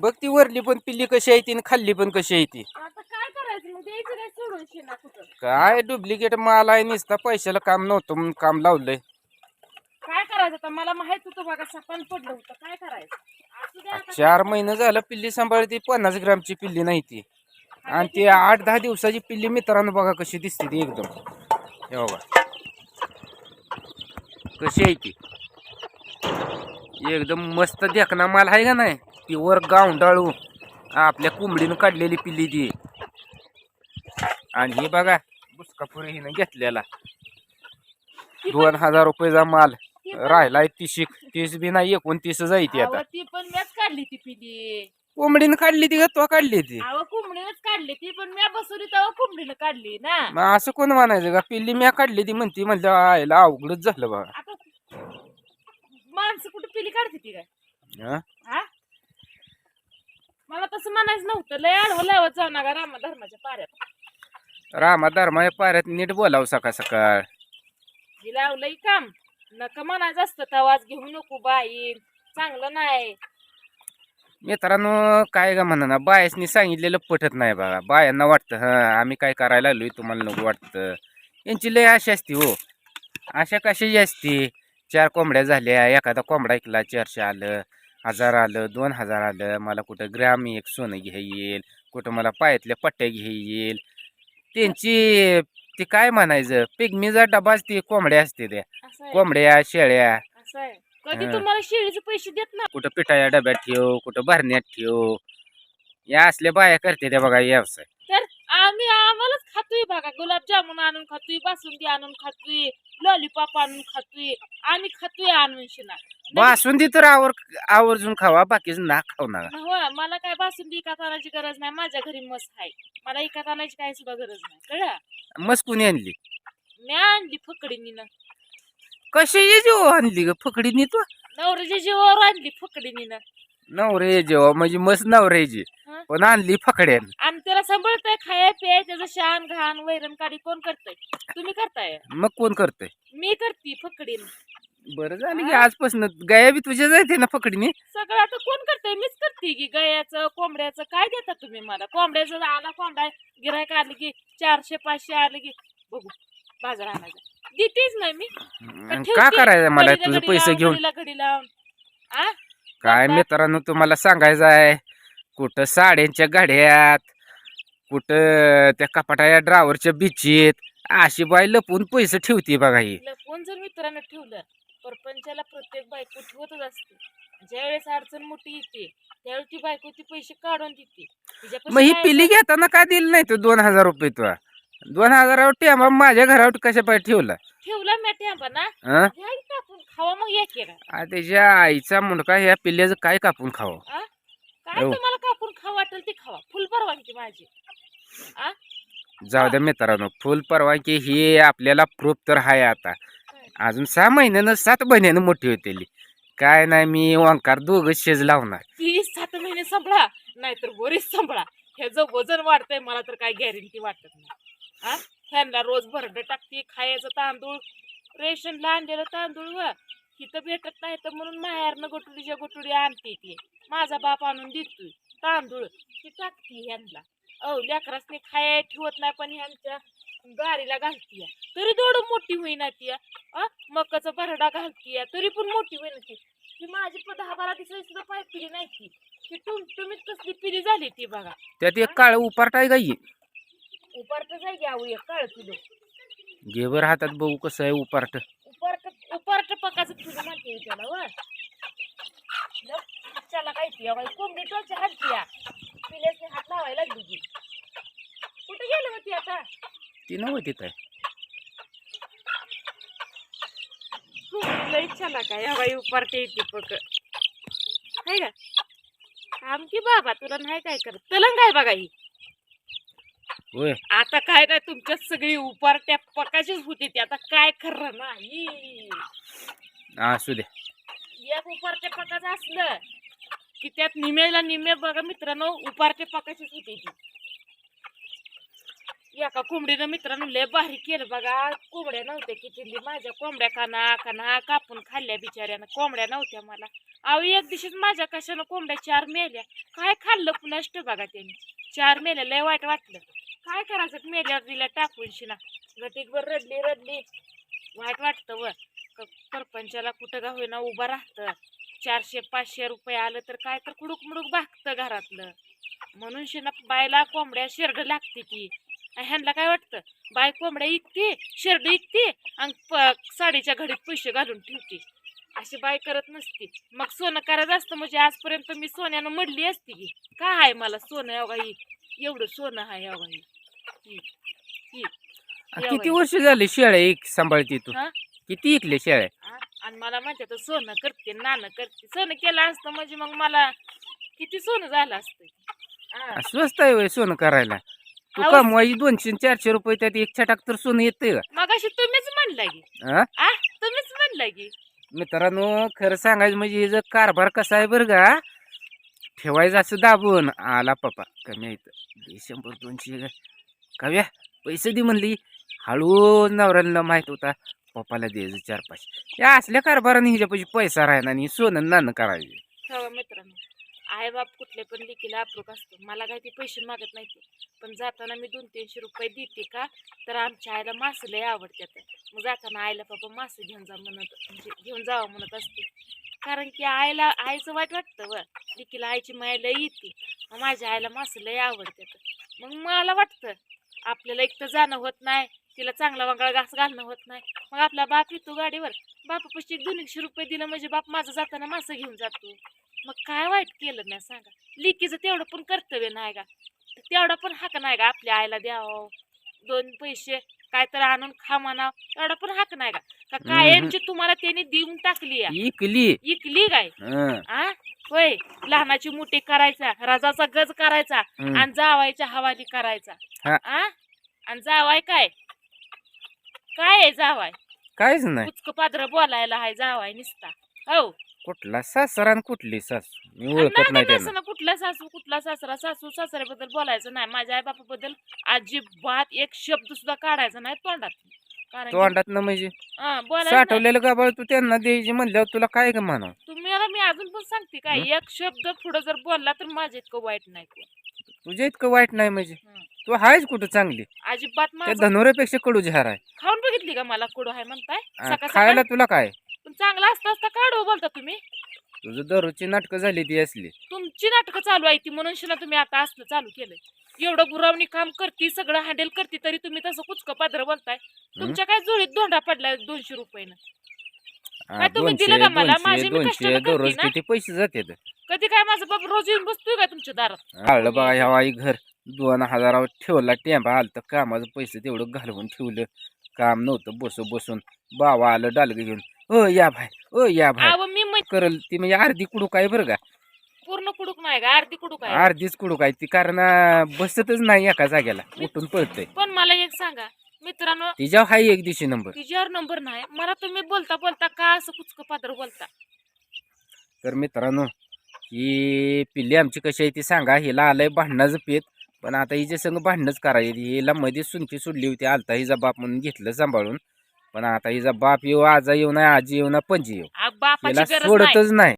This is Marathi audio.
बघ ती वरली पण पिल्ली कशी आहे ती आणि खाल्ली पण कशी आहे ती. आता काय करायचं? मग द्यायचं काय सोडून शेणा कुठं? काय डुप्लिकेट माल आहे नुसता पैशाला काम नव्हतं म्हणून काम लावलंय. काय करायचं आता? मला माहीत होतं बघा सपान पडलं होतं. काय करायचं? असू द्या आता. चार महिने झालं पिल्ली सांभाळते पन्नास ग्रामची पिल्ली नाही ती. आणि ती आठ दहा दिवसाची पिल्ली मित्रांनो बघा कशी दिसते ती एकदम. हे बघा. कशी आहे ती. एकदम मस्त देखना माल आहे का नाही? ती वर गावंडाळू. आपल्या कोंबडीनं काढलेली पिल्ली ती. आणि ही बघा बुसकापुरी हिनं घेतलेला. दोन हजार रुपयेचा माल. राहिलाय तीस तीस बी नाही एकोणतीस जाई ती आता. ती पण मॅच काढली ती पिली कोंबडीनं काढली ती तो काढली ती? अहो कोंबडीनच काढली ती पण म्या बसवली तेव्हा कोंबडीनं काढली ना. मग असं कोण म्हणायचं का? पिल्ली म्या काढली ती म्हणती म्हणलं आयला अवघडच झालं बघा आता माणसं कुठे पिली काढते ती काय? हं? मला तसं म्हणायचं नव्हतं. लय आडवं लावत जाऊ नका रामा धर्माच्या पाऱ्यात. रामा धर्मा या पाऱ्यात नीट बोलाव सकाळ सकाळ. हे लावलंय काम. नका म्हणायचं असतं तवाच घेऊ नको बाई. चांगलं नाही. मित्रांनो काय का म्हणा बायासनी सांगितलेलं पटत नाही बघा. बायांना वाटतं हं आम्ही काय करायला आलोय तुम्हाला नको वाटतं. यांची लय आशा असते हो. आशा कशाची असते? चार कोंबड्या झाल्या एखादा कोंबडा ऐकला चारशे आलं. हजार आलं दोन हजार आलं मला कुठं ग्राम एक सोनं घ्या येईल कुठं मला पायातल्या पट्ट्या घ्या येईल. त्यांची ते काय म्हणायचं पिगमीचा डबाच ते कोंबड्या असते त्या. कोंबड्या शेळ्या. कधी. तुम्हाला शेळीचे पैसे देत ना कुठं पिठाच्या डब्यात ठेव कुठं भरण्यात ठेव. या असल्या बाया करते त्या बघा व्यवसाय. आम्ही आम्हालाच खातोय बघा. गुलाबजामुन आणून खातोय बासुंदी आणून खातोय लॉलीपॉप आणून खातोय. आम्ही खातोय आणून शिना. बासुंदी तर आवर आवर्जून खावा बाकीचं ना खाऊ नका. हो मला काय बासुंदी विकत आणायची गरज नाही माझ्या घरी मस आहे. मला विकत आणायची काय सुद्धा गरज नाही कळलं? मस्त कुणी आणली? मी आणली फकडीनीनं. कशी जेव आणली ग फकडीनी तू? नवऱ्याच्या जीवावर आणली फकडीनीनं. नवरे जेव्हा म्हणजे मस्त नवऱ्याची हं? पण आणली फकड्यान. आणि त्याला सांभाळताय खाय पे त्याचं शान घाण वैरण काढी कोण करताय? तुम्ही करताय? मग कोण करतोय? मी करते फकडीन. बरं झालं की आजपासून गाया बी तुझ्या जायते ना फकडीने? सगळं आता कोण करतंय? मीच करते की गयाचं कोंबड्याचं. काय देता तुम्ही मला? कोंबड्याचं आला कोंबडा गिरायक आलं की चारशे पाचशे आलं की बघू बाजार आणायचा. देतेच नाही मी. पण का ठेवते. करायचं मला? घडीला तुझे घडी पैसे लावून, घेऊन. घडीला घडी लावून. आ? काय. मित्रांनो तुम्हाला सांगायचं आहे कुठं साड्यांच्या गाड्यात कुठं त्या कपाटाच्या ड्रावरच्या बिचीत अशी बाई लपून पैसे ठेवते बघा ही. लपवून जर मित्रांनो ठेवलं परपंचाला प्रत्येक बायको ठेवतच असते. ज्यावेळेस अडचण मोठी येते त्यावेळेस ती बायको ती पैसे काढून देते. तिच्यापाशी मग ही काय पिली घेताना का दिली नाही तू दोन हजार रुपये तू दोन हजारावर टेंबा माझ्या घरावर कशा पाहिजे ठेवला? ठेवला मी टेंबा ना? घ्या की कापून खावा मग आ, त्याच्या आईचा मुंडका ह्या पिल्ल्याचं काय कापून खावं? काय हो. तुम्हाला कापून खावा वाटेल ते खावा. फुल परवानगी माझी. आ? जाऊ द्या मित्रांनो फुल परवानगी ही आपल्याला प्रूफ तर आहे आता. अजून सहा महिन्यानं सात महिन्यानं मोठी होतेली. काय नाही मी ओंकार दोघं शेज लावणार. ती सात महिने सांभाळा नाहीतर बरीच सांभाळा ह्याचं वजन वाढतंय मला तर काय गॅरंटी वाटत नाही. हा ह्यांना रोज भरड टाकते खायचं तांदूळ रेशनला आणलेलं तांदूळ व तिथं भेटत नाही तर म्हणून माहेरनं गोटुडीच्या गोटुडी आणते ती. माझा बाप आणून देतोय. तांदूळ ती टाकते ह्यांना. औ लेकरासने खाया ठेवत नाही पण ह्यांच्या गाडीला घालतीय. तरी थोडं मोठी होईना ती आ मकाचा भरडा घालतीय. तरी पण मोठी होईना ती. ती माझी पण दहा बारा दिवसाची सुद्धा पाय पिली नाही ती. ती टुमटुमीत कसली पिली झाली ती बघा. त्यात एक काळ उपारट आहे गाई. उपारट जाय घ्यावं एक काळ तुझं घेवर हातात बघू कसं आहे उपारट. उपारट उपारट पकाचं तुझं म्हणते त्याला काय बाई कोंबडी टोच्या हात हात लावायला लागली ती. कुठे गेली होती आता? ती नव्हती तिथं. चला काय या बाई उपारटे येते पक आहे का? की बाबा तुला नाही काय करत. तलंग काय बघा ही. होय. आता काय नाही तुमच्या सगळी उपारट्या पकाचीच होती ती. आता काय खरं नाही. असू द्या एक उपारट्या पकाचं असलं की त्यात निमेला निमे बघा मित्रांनो उपारटे पकाचीच होती ती. एका कोंबडीनं मित्रांनो लय भारी केलं बघा. कोंबड्या नव्हत्या किती माझ्या कोंबड्या काना काना कापून खाल्ल्या बिचाऱ्यानं. कोंबड्या नव्हत्या मला. अहो एक दिवशीच माझ्या कशानं कोंबड्या चार मेल्या. काय खाल्लं पुनष्ट बघा त्यांनी. चार मेल्या. लय वाईट वाटलं. काय करायचं? मेल्यावर दिल्या टाकून शिना. गटीकभर रडली रडली. वाईट वाटतं व. सरपंचाला कुठं का होईना उभं राहतं. चारशे पाचशे रुपये आलं तर काय तर कुडूक मुडूक भागतं घरातलं. म्हणून शिना बायला कोंबड्या शेरड लागते ती. ह्यांना काय वाटतं? बाय कोंबड्या इकते शेरड इकते आणि प- साडीच्या घडीत पैसे घालून ठेवते. अशी बाय करत नसते मग सोनं करायचं असतं म्हणजे आजपर्यंत मी सोन्यानं मडली असती की काय आहे मला सोनं एवढा ही एवढं सोनं आहे एवढा ही ही ही किती वर्ष झाले शेळ्या एक सांभाळते तू हा? किती इकले शेळ्या? आणि मला म्हणते तर सोनं करते नाणं करते सोनं केलं असतं म्हणजे मग मला किती सोनं झालं असतं. आ, स्वस्त आहे होय सोनं करायला तू अहो. कमवायची दोनशे चारशे रुपये त्यात एक छटाक तर सोनं येतंय का मग अशी तुम्हीच म्हणला की हा? आ तुम्हीच म्हणला की मित्रांनो खरं सांगायचं म्हणजे जर कारभार कसा आहे बरं का ठेवायचं असं दाबून आला पप्पा कमी आहे इथं. शंभर दोनशे कव्या पैसे दे म्हणली. हळू नवऱ्याला माहीत होता पप्पाला द्यायचं चार पाचशे या असल्या कारभाराने हिच्यापाशी पैसा राहणार आणि सोनं नाणं करायचे. हो मित्रांनो. बाप कुठले पण लेकीला अप्रूप असतो. मला काही ते पैसे मागत नाही ते पण जाताना मी दोन तीनशे रुपये देते का तर आमच्या आईला मासं लय आवडतात. मग जाताना आईला बाबा मासं घेऊन जा म्हणत म्हणजे घेऊन जावं म्हणत असते. कारण की आईला आईचं वाईट वाटतं व लेकीला आईची माया लय येते. मग माझ्या आईला मासं लय आवडतात. मग मला वाटतं आपल्याला एक तर जाणं होत नाही. तिला चांगला वांगळा घास घालणं होत नाही. मग आपला बाप येतो गाडीवर. बापापाशी एक दोन एकशे रुपये दिलं म्हणजे बाप माझं जाताना मासं घेऊन जातो. मग काय वाईट केलं नाही सांगा. लिकीचं तेवढं पण कर्तव्य नाही का? तेवढा पण हक्क नाही का आपल्या आईला द्यावं? दोन पैसे काय तर आणून खा म्हणावं एवढा पण हक्क नाही का? कायमची तुम्हाला त्यांनी देऊन टाकली. इकली. इकली काय? हं, आ? होय. लहानाची मोठी करायचा राजाचा गज करायचा. आणि जावायच्या हवाली करायचा. हा. आ? आणि जावाय काय? काय आहे जावाय काहीच नाही. कुचक पात्र बोलायला हाय जावाय निसता. हो. कुठला सासरा आणि कुठली सासू? मी ओळखत नाही का त्यांना नसणं कुठला सासू कुठला सासरा? सासू सासऱ्याबद्दल बोलायचं नाही. माझ्या आई बापाबद्दल अजिबात एक शब्द सुद्धा काढायचा नाही तोंडात. कारण की- तोंडात ना म्हणजे? हा, बोलायचं नाही. साठवलेलं गाबाळ तू त्यांना द्यायची म्हणल्यावर तुला काय का म्हणा तुम्हाला मी अजून पण सांगते काय? एक शब्द पुढे जर बोलला तर माझ्या इतकं वाईट नाही. तुझ्या इतकं वाईट नाही म्हणजे? हं. तू आहेच कुठं चांगली? अजिबात त्या माझं धनुऱ्यापेक्षा कडू झार आहे. खाऊन बघितली का मला? कुडो आहे म्हणताय? सकाळ खायला तुला काय? चांगला असता असता काढू बोलता तुम्ही. तुझं दररोजची नाटकं झाली ती असली. तुमची नाटकं चालू आहे ती म्हणून शिना तुम्ही आता असलं चालू केलंय. एवढं गुरावणी काम करते सगळं हँडल करते तरी तुम्ही तसं कुचकं पात्र बोलताय. तुमच्या काय जोडीत दोंडा पडलाय दोनशे रुपयानं? हा, काय तुम्ही दोनशे दिलं का मला? दोनशे माझे मी कष्टानं दोनशे करते दररोज ना. किती पैसे जाते कधी काय माझा बाप रोज येऊन बसतोय का तुमच्या दारात? आलं बघा ह्या आई घर. दोन हजारावर ठेवला टेंबा आलं तर कामाचं पैसे तेवढं घालवून ठेवलं. काम नव्हतं बसू बसून. बाबा आलं डालगं घेऊन. ओ या भाई ओ या भाई अहो मी करल ती म्हणजे अर्धी कुडूक आहे बरं का. पूर्ण कुडूक नाही का अर्धी कुडूक आहे. अर्धीच कुडूक आहे ती कारण अं, बसतच नाही एका जागेला उठून पळतय. पण मला एक सांगा मित्रांनो तिच्यावर हाय एक दिवशी नंबर. तिच्यावर नंबर नाही. मला तुम्ही बोलता बोलता का असं कुचकं पात्र बोलता? तर मित्रांनो ही पिल्ली आमची कशी आहे ती सांगा. हिला आलंय भांडणाचं पेत पण आता हिच्या संग भांडणच करायची. हिला मध्ये सुनकी सुटली होती. आलता हिचा बाप म्हणून घेतलं सांभाळून. पण आता हिचा बाप येऊ आजा येऊ नाही आजी येऊ ना पणजी येऊ. आ, बापाची हिला गरज नाही. सोडतच नाही.